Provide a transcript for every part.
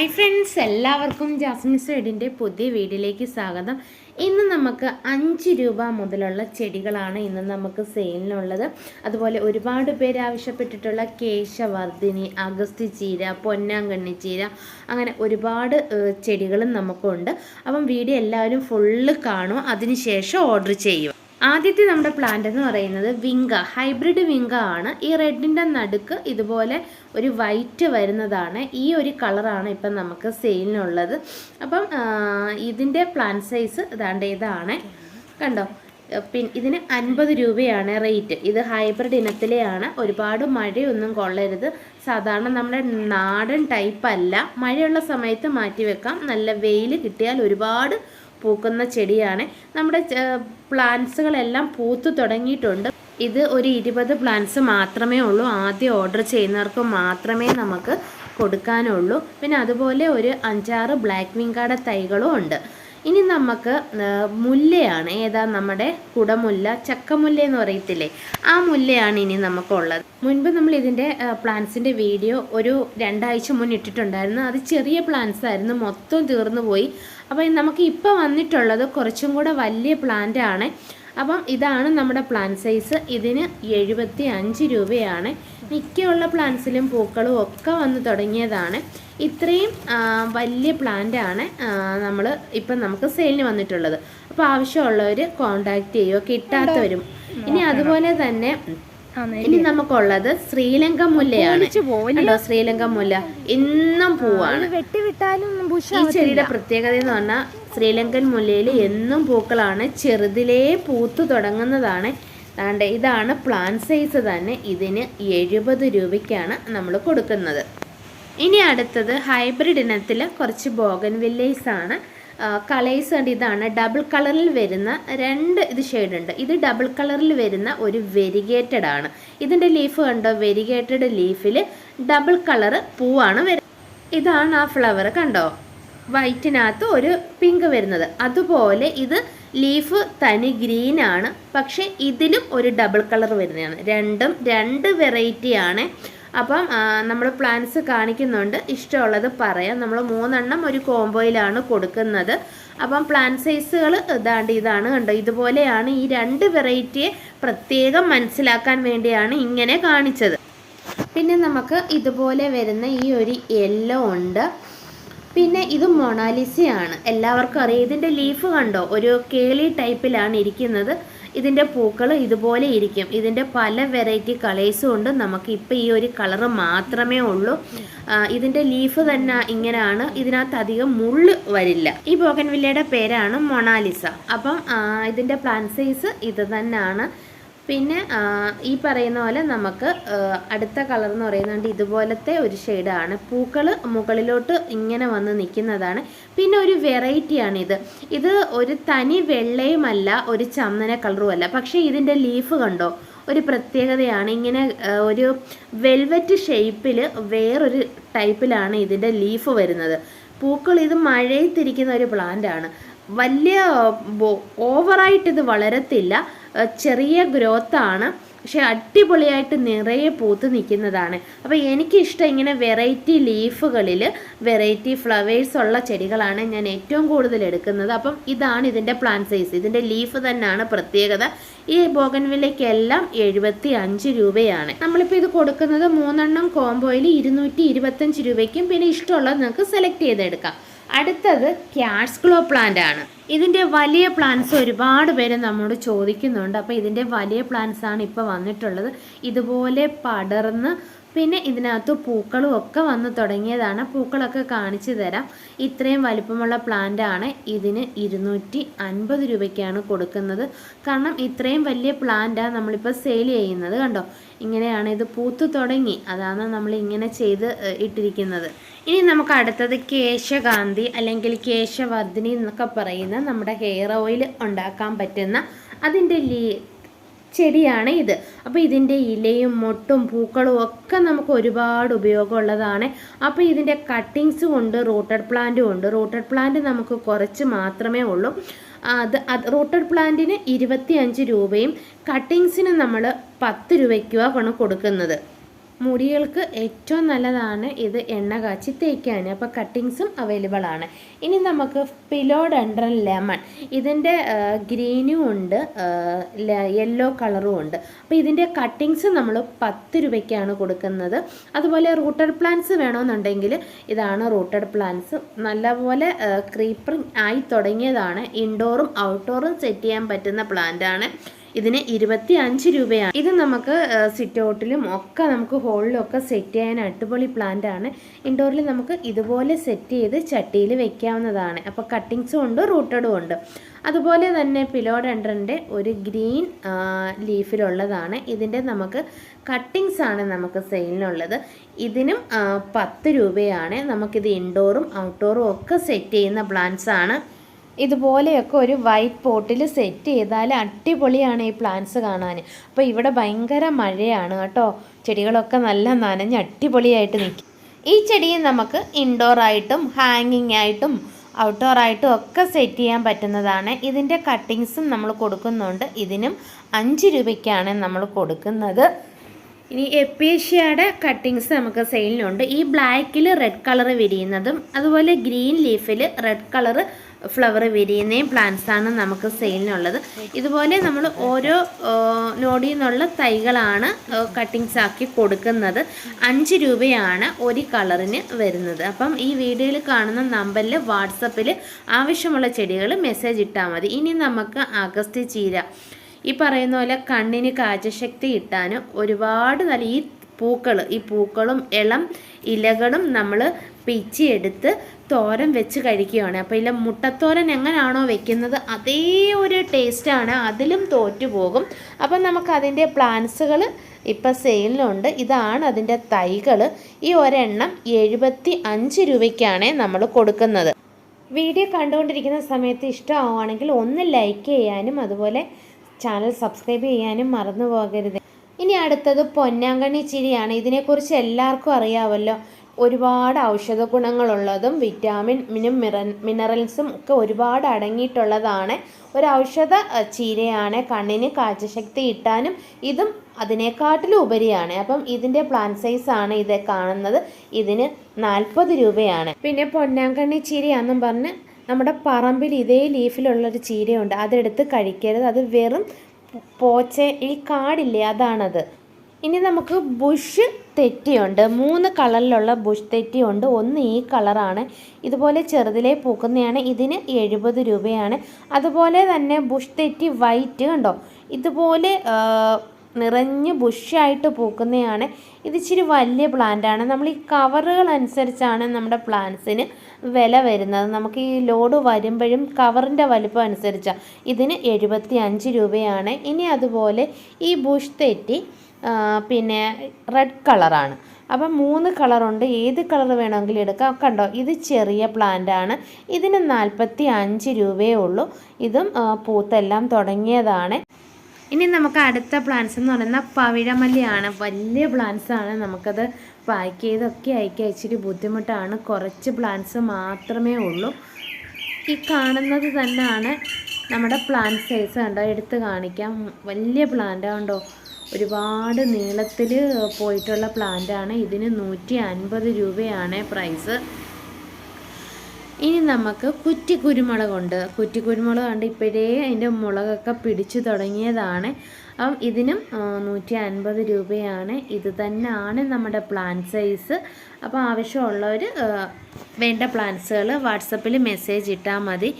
Hi friends എല്ലാവർക്കും Jasmine സൈഡിന്റെ പുതിയ വീഡിയോയിലേക്ക് സ്വാഗതം. ഇന്ന് നമുക്ക് അഞ്ച് രൂപ മുതലുള്ള ചെടികളാണ് ഇന്ന് നമുക്ക് സെയിലിനുള്ളത് അതുപോലെ ഒരുപാട് പേര് ആവശ്യപ്പെട്ടിട്ടുള്ള കേശവർദ്ധിനി അഗസ്തി ചീര പൊന്നാങ്കണ്ണി ചീര അങ്ങനെ ഒരുപാട് ചെടികളും നമുക്കുണ്ട്. അപ്പം വീഡിയോ എല്ലാവരും ഫുള്ള് കാണും. അതിനുശേഷം ഓർഡർ ചെയ്യും ആദ്യത്തെ നമ്മുടെ പ്ലാന്റ് എന്ന് പറയുന്നത് വിങ്ക. ഹൈബ്രിഡ് വിങ്ക ആണ്. ഈ റെഡിന്റെ നടുക്ക് ഇതുപോലെ ഒരു വൈറ്റ് വരുന്നതാണ്. ഈ ഒരു കളറാണ് ഇപ്പം നമുക്ക് സെയിലിനുള്ളത് അപ്പം ഇതിന്റെ പ്ലാന്റ് സൈസ് ഇതാണ്ട് ഇതാണ്. കണ്ടോ? പിന്നെ ഇതിന് അൻപത് രൂപയാണ് റേറ്റ് ഇത് ഹൈബ്രിഡ് ഇനത്തിലെയാണ്. ഒരുപാട് മഴയൊന്നും കൊള്ളരുത്. സാധാരണ നമ്മുടെ നാടൻ ടൈപ്പ് അല്ല. മഴയുള്ള സമയത്ത് മാറ്റി വെക്കാം നല്ല വെയിൽ കിട്ടിയാൽ ഒരുപാട് പൂക്കുന്ന ചെടിയാണ്. നമ്മുടെ പ്ലാന്റ്സുകളെല്ലാം പൂത്തു തുടങ്ങിയിട്ടുണ്ട്. ഇത് ഒരു ഇരുപത് പ്ലാന്റ്സ് മാത്രമേ ഉള്ളൂ. ആദ്യം ഓർഡർ ചെയ്യുന്നവർക്ക് മാത്രമേ നമുക്ക് കൊടുക്കാനുള്ളൂ. പിന്നെ അതുപോലെ ഒരു അഞ്ചാറ് ബ്ലാക്ക് വിങ്കാട തൈകളും ഉണ്ട്. ഇനി നമുക്ക് മുല്ലയാണ്. ഏതാ നമ്മുടെ കുടമുല്ല ചക്കമുല്ല എന്ന് പറയത്തില്ലേ? ആ മുല്ലയാണ് ഇനി നമുക്കുള്ളത്. മുൻപ് നമ്മൾ ഇതിന്റെ പ്ലാന്റ്സിന്റെ വീഡിയോ ഒരു രണ്ടാഴ്ച മുൻ ഇട്ടിട്ടുണ്ടായിരുന്നു. അത് ചെറിയ പ്ലാന്റ്സ് ആയിരുന്നു. മൊത്തം തീർന്നു പോയി. അപ്പോൾ നമുക്ക് ഇപ്പോൾ വന്നിട്ടുള്ളത് കുറച്ചും കൂടെ വലിയ പ്ലാന്റ് ആണ്. അപ്പം ഇതാണ് നമ്മുടെ പ്ലാൻ സൈസ് ഇതിന് എഴുപത്തി അഞ്ച് രൂപയാണ് മിക്കുള്ള പ്ലാന്റ്സിലും പൂക്കളും ഒക്കെ വന്ന് തുടങ്ങിയതാണ്. ഇത്രയും വലിയ പ്ലാന്റ് ആണ് നമ്മൾ ഇപ്പം നമുക്ക് സെയിലിന് വന്നിട്ടുള്ളത്. അപ്പോൾ ആവശ്യമുള്ളവർ കോണ്ടാക്ട് ചെയ്യുക കിട്ടാത്തവരും. ഇനി അതുപോലെ തന്നെ ഇനി നമുക്കുള്ളത് ശ്രീലങ്ക മുല്ലയാണ്. ശ്രീലങ്ക മുല്ല. ഇന്നും പൂവാണ്. ഈ ചെടിയുടെ പ്രത്യേകത എന്ന് പറഞ്ഞാൽ ശ്രീലങ്കൻ മുല്ലയിൽ എന്നും പൂക്കളാണ് ചെറുതിലേ പൂത്തു തുടങ്ങുന്നതാണ്. അതുകൊണ്ട് ഇതാണ് പ്ലാൻ സൈസ് തന്നെ. ഇതിന് എഴുപത് രൂപയ്ക്കാണ് നമ്മൾ കൊടുക്കുന്നത്. ഇനി അടുത്തത് ഹൈബ്രിഡ് ഇനത്തിൽ കുറച്ച് ബോഗൻ ആണ്. കളേഴ്സ് ഉണ്ട് ഇതാണ് ഡബിൾ കളറിൽ വരുന്ന രണ്ട് ഇത് ഷെയ്ഡ് ഉണ്ട്. ഇത് ഡബിൾ കളറിൽ വരുന്ന ഒരു വെരിഗേറ്റഡ് ആണ്. ഇതിന്റെ ലീഫ് കണ്ടോ? വെരിഗേറ്റഡ് ലീഫിൽ ഡബിൾ കളറ് പൂവാണ് വരുന്നത് ഇതാണ് ആ ഫ്ലവർ കണ്ടോ? വൈറ്റിനകത്ത് ഒരു പിങ്ക് വരുന്നത്. അതുപോലെ ഇത് ലീഫ് തനി ഗ്രീൻ ആണ്. പക്ഷേ ഇതിലും ഒരു ഡബിൾ കളർ വരുന്നതാണ്. രണ്ടും രണ്ട് വെറൈറ്റിയാണ് അപ്പം നമ്മൾ പ്ലാന്റ്സ് കാണിക്കുന്നുണ്ട്. ഇഷ്ടമുള്ളത് പറയാം. നമ്മൾ മൂന്നെണ്ണം ഒരു കോംബോയിലാണ് കൊടുക്കുന്നത്. അപ്പം പ്ലാന്റ് സൈസുകൾ ഇതാണ്ട് ഇതാണ് കണ്ടോ? ഇതുപോലെയാണ് ഈ രണ്ട് വെറൈറ്റിയെ പ്രത്യേകം മനസ്സിലാക്കാൻ വേണ്ടിയാണ് ഇങ്ങനെ കാണിച്ചത്. പിന്നെ നമുക്ക് ഇതുപോലെ വരുന്ന ഈ ഒരു യെല്ലോ ഉണ്ട്. പിന്നെ ഇത് മൊണാലിസയാണ്. എല്ലാവർക്കും അറിയാം. ഇതിന്റെ ലീഫ് കണ്ടോ? ഒരു കേളി ടൈപ്പിലാണ് ഇരിക്കുന്നത്. ഇതിന്റെ പൂക്കൾ ഇതുപോലെ ഇരിക്കും. ഇതിന്റെ പല വെറൈറ്റി കളേഴ്സും ഉണ്ട്. നമുക്ക് ഇപ്പം ഈ ഒരു കളറ് മാത്രമേ ഉള്ളൂ. ഇതിന്റെ ലീഫ് തന്നെ ഇങ്ങനെയാണ് ഇതിനകത്ത് അധികം മുള്ള് വരില്ല. ഈ ബോഗൻവില്ലയുടെ പേരാണ് മൊണാലിസ. അപ്പം ഇതിന്റെ പ്ലാൻ സൈസ് ഇത് തന്നെയാണ്. പിന്നെ ഈ പറയുന്ന പോലെ നമുക്ക് അടുത്ത കളർ എന്ന് പറയുന്നത് ഇതുപോലത്തെ ഒരു ഷെയ്ഡാണ്. പൂക്കൾ മുകളിലോട്ട് ഇങ്ങനെ വന്ന് നിൽക്കുന്നതാണ് പിന്നെ ഒരു വെറൈറ്റിയാണിത്. ഇത് ഒരു തനി വെള്ളയുമല്ല ഒരു ചന്ദന കളറുമല്ല. പക്ഷേ ഇതിന്റെ ലീഫ് കണ്ടോ? ഒരു പ്രത്യേകതയാണ്. ഇങ്ങനെ ഒരു വെൽവെറ്റ് ഷേപ്പിൽ വേറൊരു ടൈപ്പിലാണ് ഇതിന്റെ ലീഫ് വരുന്നത്. പൂക്കൾ ഇത് മഴയത്തിരിക്കുന്ന ഒരു പ്ലാന്റ് ആണ് വലിയ ഇത് വളരത്തില്ല. ചെറിയ ഗ്രോത്താണ് പക്ഷെ അടിപൊളിയായിട്ട് നിറയെ പൂത്ത് നിൽക്കുന്നതാണ്. അപ്പോൾ എനിക്കിഷ്ടം ഇങ്ങനെ വെറൈറ്റി ലീഫുകളിൽ വെറൈറ്റി ഫ്ലവേഴ്സ് ഉള്ള ചെടികളാണ് ഞാൻ ഏറ്റവും കൂടുതൽ എടുക്കുന്നത്. അപ്പം ഇതാണ് ഇതിന്റെ പ്ലാൻ സൈസ് ഇതിന്റെ ലീഫ് തന്നെയാണ് പ്രത്യേകത. ഈ ബോഗൻവില്ലയ്ക്കെല്ലാം എഴുപത്തി അഞ്ച് രൂപയാണ്. നമ്മളിപ്പോൾ ഇത് കൊടുക്കുന്നത് മൂന്നെണ്ണം കോംബോയിൽ ഇരുന്നൂറ്റി ഇരുപത്തഞ്ച് രൂപയ്ക്കും പിന്നെ ഇഷ്ടമുള്ളത് നിങ്ങൾക്ക് സെലക്ട് ചെയ്തെടുക്കാം. അടുത്തത് ക്യാഷ് ഗ്ലോ പ്ലാന്റ് ആണ്. ഇതിന്റെ വലിയ പ്ലാന്റ്സ് ഒരുപാട് പേര് നമ്മോട് ചോദിക്കുന്നുണ്ട്. അപ്പോൾ ഇതിന്റെ വലിയ പ്ലാന്റ്സ് ആണ് ഇപ്പോൾ വന്നിട്ടുള്ളത്. ഇതുപോലെ പടർന്ന് പിന്നെ ഇതിനകത്ത് പൂക്കളും ഒക്കെ വന്ന് തുടങ്ങിയതാണ്. പൂക്കളൊക്കെ കാണിച്ചു തരാം. ഇത്രയും വലിപ്പമുള്ള പ്ലാന്റ് ആണ്. ഇതിന് ഇരുന്നൂറ്റി അൻപത് രൂപയ്ക്കാണ് കൊടുക്കുന്നത്. കാരണം ഇത്രയും വലിയ പ്ലാന്റാണ് നമ്മളിപ്പോൾ സെയിൽ ചെയ്യുന്നത് കണ്ടോ? ഇങ്ങനെയാണ് ഇത് പൂത്തു തുടങ്ങി. അതാണ് നമ്മൾ ഇങ്ങനെ ചെയ്ത് ഇട്ടിരിക്കുന്നത്. ഇനി നമുക്ക് അടുത്തത് കേശകാന്തി അല്ലെങ്കിൽ കേശവർദ്ധിനി എന്നൊക്കെ പറയുന്ന നമ്മുടെ ഹെയർ ഓയിൽ ഉണ്ടാക്കാൻ പറ്റുന്ന അതിന്റെ ലീ ചെടിയാണ് ഇത്. അപ്പോൾ ഇതിന്റെ ഇലയും മൊട്ടും പൂക്കളും ഒക്കെ നമുക്ക് ഒരുപാട് ഉപയോഗമുള്ളതാണ്. അപ്പോൾ ഇതിന്റെ കട്ടിങ്സ് ഉണ്ട് റൂട്ടഡ് പ്ലാന്റും ഉണ്ട്. റൂട്ടഡ് പ്ലാന്റ് നമുക്ക് കുറച്ച് മാത്രമേ ഉള്ളൂ. അത് അത് റൂട്ടഡ് പ്ലാന്റിന് ഇരുപത്തി അഞ്ച് രൂപയും കട്ടിങ്സിന് നമ്മൾ പത്ത് രൂപയ്ക്കുമാണ് കൊടുക്കുന്നത്. മുടികൾക്ക് ഏറ്റവും നല്ലതാണ് ഇത് എണ്ണ കാച്ചി തേക്കാൻ അപ്പോൾ കട്ടിങ്സും അവൈലബിൾ ആണ്. ഇനി നമുക്ക് പിലോഡൻഡ്രൻ ലെമൺ ഇതിന്റെ ഗ്രീനും ഉണ്ട് യെല്ലോ കളറും ഉണ്ട്. അപ്പോൾ ഇതിന്റെ കട്ടിങ്സ് നമ്മൾ പത്ത് രൂപയ്ക്കാണ് കൊടുക്കുന്നത്. അതുപോലെ റൂട്ടഡ് പ്ലാന്റ്സ് വേണമെന്നുണ്ടെങ്കിൽ ഇതാണ് റൂട്ടഡ് പ്ലാന്റ്സ് നല്ലപോലെ ക്രീപ്പറിങ് ആയി തുടങ്ങിയതാണ്. ഇൻഡോറും ഔട്ട്ഡോറും സെറ്റ് ചെയ്യാൻ പറ്റുന്ന പ്ലാന്റ് ആണ്. ഇതിന് ഇരുപത്തി അഞ്ച് രൂപയാണ്. ഇത് നമുക്ക് സിറ്റ് ഔട്ടിലും ഒക്കെ നമുക്ക് ഹോളിലും ഒക്കെ സെറ്റ് ചെയ്യാൻ അടിപൊളി പ്ലാന്റ് ആണ്. ഇൻഡോറിൽ നമുക്ക് ഇതുപോലെ സെറ്റ് ചെയ്ത് ചട്ടിയിൽ വെക്കാവുന്നതാണ്. അപ്പോൾ കട്ടിങ്സും ഉണ്ട് റൂട്ടഡും ഉണ്ട്. അതുപോലെ തന്നെ പിലോഡൻഡ്രന്റെ ഒരു ഗ്രീൻ ലീഫിലുള്ളതാണ് ഇതിന്റെ നമുക്ക് കട്ടിങ്സ് ആണ് നമുക്ക് സെയിലിനുള്ളത് ഇതിനും പത്ത് രൂപയാണ്. നമുക്കിത് ഇൻഡോറും ഔട്ട്ഡോറും ഒക്കെ സെറ്റ് ചെയ്യുന്ന പ്ലാന്റ്സ് ആണ്. ഇതുപോലെയൊക്കെ ഒരു വൈറ്റ് പോട്ടിൽ സെറ്റ് ചെയ്താൽ അടിപൊളിയാണ് ഈ പ്ലാന്റ്സ് കാണാൻ അപ്പോൾ ഇവിടെ ഭയങ്കര മഴയാണ് കേട്ടോ. ചെടികളൊക്കെ നല്ല നനഞ്ഞ് അടിപൊളിയായിട്ട് നിൽക്കും ഈ ചെടിയെ നമുക്ക് ഇൻഡോർ ആയിട്ടും ഹാങ്ങിങ് ആയിട്ടും ഔട്ട്ഡോർ ആയിട്ടും ഒക്കെ സെറ്റ് ചെയ്യാൻ പറ്റുന്നതാണ്. ഇതിന്റെ കട്ടിങ്സും നമ്മൾ കൊടുക്കുന്നുണ്ട്. ഇതിനും അഞ്ച് രൂപയ്ക്കാണ് നമ്മൾ കൊടുക്കുന്നത്. ഇനി എപ്പേഷ്യയുടെ കട്ടിങ്സ് നമുക്ക് സെയിലിനുണ്ട് ഈ ബ്ലാക്കിൽ റെഡ് കളർ വിരിയുന്നതും അതുപോലെ ഗ്രീൻ ലീഫിൽ റെഡ് കളർ ഫ്ലവർ വിരിയുന്നയും പ്ലാന്റ്സ് ആണ് നമുക്ക് സെയിലിനുള്ളത് ഇതുപോലെ നമ്മൾ ഓരോ നോടിൽ നിന്നുള്ള തൈകളാണ് കട്ടിങ്സ് ആക്കി കൊടുക്കുന്നത്. അഞ്ച് രൂപയാണ് ഒരു കളറിന് വരുന്നത്. അപ്പം ഈ വീഡിയോയിൽ കാണുന്ന നമ്പറിൽ വാട്സപ്പിൽ ആവശ്യമുള്ള ചെടികൾ മെസ്സേജ് ഇട്ടാൽ മതി. ഇനി നമുക്ക് അഗസ്ത്യ ചീര. ഈ പറയുന്ന പോലെ കണ്ണിന് കാഴ്ചശക്തി കിട്ടാനും ഒരുപാട് നല്ല ഈ പൂക്കൾ ഈ പൂക്കളും ഇളം ഇലകളും നമ്മൾ പിച്ചിയെടുത്ത് തോരൻ വെച്ച് കഴിക്കുകയാണ്. അപ്പോൾ ഇല്ല മുട്ടത്തോരൻ എങ്ങനെയാണോ വെക്കുന്നത് അതേ ഒരു ടേസ്റ്റാണ് അതിലും തോറ്റു പോകും അപ്പം നമുക്ക് അതിന്റെ പ്ലാന്റ്സുകൾ ഇപ്പം സെയിലിലുണ്ട് ഇതാണ് അതിന്റെ തൈകൾ ഈ ഒരെണ്ണം എഴുപത്തി അഞ്ച് രൂപയ്ക്കാണ് നമ്മൾ കൊടുക്കുന്നത്. വീഡിയോ കണ്ടുകൊണ്ടിരിക്കുന്ന സമയത്ത് ഇഷ്ടമാവുകയാണെങ്കിൽ ഒന്ന് ലൈക്ക് ചെയ്യാനും അതുപോലെ ചാനൽ സബ്സ്ക്രൈബ് ചെയ്യാനും മറന്നു പോകരുത് ഇനി അടുത്തത് പൊന്നാങ്കണ്ണി ചിരിയാണ്. ഇതിനെക്കുറിച്ച് എല്ലാവർക്കും അറിയാമല്ലോ ഒരുപാട് ഔഷധ ഗുണങ്ങളുള്ളതും വിറ്റാമിനും മിനറൽസും ഒക്കെ ഒരുപാട് അടങ്ങിയിട്ടുള്ളതാണ്. ഒരു ഔഷധ ചീരയാണ് കണ്ണിന് കാഴ്ചശക്തി കിട്ടാനും ഇതും അതിനെക്കാട്ടിലും ഉപരിയാണ്. അപ്പം ഇതിന്റെ പ്ലാൻ സൈസ് ആണ് ഇത് കാണുന്നത്. ഇതിന് നാൽപ്പത് രൂപയാണ്. പിന്നെ പൊന്നാങ്കണ്ണി ചീരയാണെന്നും പറഞ്ഞ് നമ്മുടെ പറമ്പിൽ ഇതേ ലീഫിലുള്ളൊരു ചീരയുണ്ട്. അതെടുത്ത് കഴിക്കരുത്. അത് വെറും പോച്ച ഈ കാടില്ലേ അതാണത്. ഇനി നമുക്ക് ബുഷ് തെറ്റിയുണ്ട്. മൂന്ന് കളറിലുള്ള ബുഷ് തെറ്റിയുണ്ട്. ഒന്ന് ഈ കളറാണ്. ഇതുപോലെ ചെറുതിലേ പൂക്കുന്നതാണ് ഇതിന് എഴുപത് രൂപയാണ്. അതുപോലെ തന്നെ ബുഷ് തെറ്റി വൈറ്റ് കണ്ടോ? ഇതുപോലെ നിറഞ്ഞ് ബുഷായിട്ട് പൂക്കുന്നതാണ് ഇത് ഇച്ചിരി വലിയ പ്ലാന്റാണ് നമ്മൾ ഈ കവറുകൾ അനുസരിച്ചാണ് നമ്മുടെ പ്ലാന്റ്സിന് വില വരുന്നത്. നമുക്ക് ഈ ലോഡ് വരുമ്പോഴും കവറിന്റെ വലിപ്പം അനുസരിച്ചാണ് ഇതിന് എഴുപത്തി രൂപയാണ്. ഇനി അതുപോലെ ഈ ബുഷ് തെറ്റി പിന്നെ റെഡ് കളറാണ് അപ്പം മൂന്ന് കളറുണ്ട് ഏത് കളർ വേണമെങ്കിലും എടുക്കാം. കണ്ടോ ഇത് ചെറിയ പ്ലാന്റ് ആണ്. ഇതിന് നാൽപ്പത്തി അഞ്ച് രൂപയേ ഉള്ളൂ. ഇതും പൂത്തെല്ലാം തുടങ്ങിയതാണ്. ഇനി നമുക്ക് അടുത്ത പ്ലാന്റ്സ് എന്ന് പറയുന്ന പവിഴമല്ലിയാണ്. വലിയ പ്ലാന്റ്സ് ആണ്. നമുക്കത് പാക്ക് ചെയ്തൊക്കെ അയക്കാൻ ഇച്ചിരി ബുദ്ധിമുട്ടാണ്. കുറച്ച് പ്ലാന്റ്സ് മാത്രമേ ഉള്ളൂ. ഈ കാണുന്നത് തന്നെയാണ് നമ്മുടെ പ്ലാന്റ് സൈസ് കണ്ടോ? എടുത്ത് കാണിക്കാം. വലിയ പ്ലാന്റ് കണ്ടോ? ഒരുപാട് നീളത്തിൽ പോയിട്ടുള്ള പ്ലാന്റാണ് ഇതിന് നൂറ്റി അൻപത് രൂപയാണ് പ്രൈസ് ഇനി നമുക്ക് കുറ്റി കുരുമുളകുണ്ട് കുറ്റി കുരുമുളക് കണ്ട് ഇപ്പോഴേ അതിന്റെ മുളകൊക്കെ പിടിച്ചു തുടങ്ങിയതാണ്. അപ്പം ഇതിനും നൂറ്റി അൻപത് രൂപയാണ്. ഇത് തന്നെയാണ് നമ്മുടെ പ്ലാൻ സൈസ് അപ്പോൾ ആവശ്യമുള്ളവർ വേണ്ട പ്ലാൻസുകൾ വാട്സപ്പിൽ മെസ്സേജ് ഇട്ടാൽ മതി.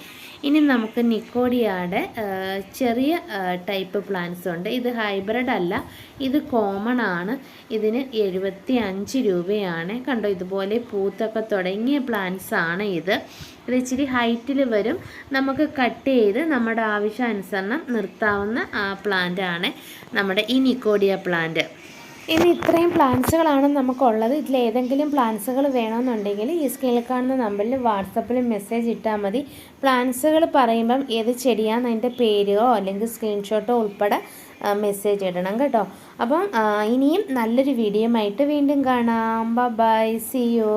ഇനി നമുക്ക് നിക്കോഡിയാടെ ചെറിയ ടൈപ്പ് പ്ലാന്റ്സ് ഉണ്ട്. ഇത് ഹൈബ്രിഡ് അല്ല ഇത് കോമൺ ആണ്. ഇതിന് എഴുപത്തി അഞ്ച് രൂപയാണ്. കണ്ടോ ഇതുപോലെ പൂത്തൊക്കെ തുടങ്ങിയ പ്ലാന്റ്സ് ആണ് ഇത്. ഇത് ഇച്ചിരി ഹൈറ്റിൽ വരും. നമുക്ക് കട്ട് ചെയ്ത് നമ്മുടെ ആവശ്യാനുസരണം നിർത്താവുന്ന പ്ലാന്റ് ആണ് നമ്മുടെ ഈ നിക്കോഡിയ പ്ലാന്റ് ഇനി ഇത്രയും പ്ലാൻസുകളാണ് നമുക്കുള്ളത്. ഇതിൽ ഏതെങ്കിലും പ്ലാൻസുകൾ വേണമെന്നുണ്ടെങ്കിൽ ഈ സ്ക്രീനിൽ കാണുന്ന നമ്പറിൽ വാട്സപ്പിൽ മെസ്സേജ് ഇട്ടാൽ മതി. പ്ലാൻസുകൾ പറയുമ്പം ഏത് ചെടിയാന്ന് അതിന്റെ പേരോ അല്ലെങ്കിൽ സ്ക്രീൻഷോട്ടോ ഉൾപ്പെടെ മെസ്സേജ് ഇടണം കേട്ടോ. അപ്പം ഇനിയും നല്ലൊരു വീഡിയോ ആയിട്ട് വീണ്ടും കാണാം. By C U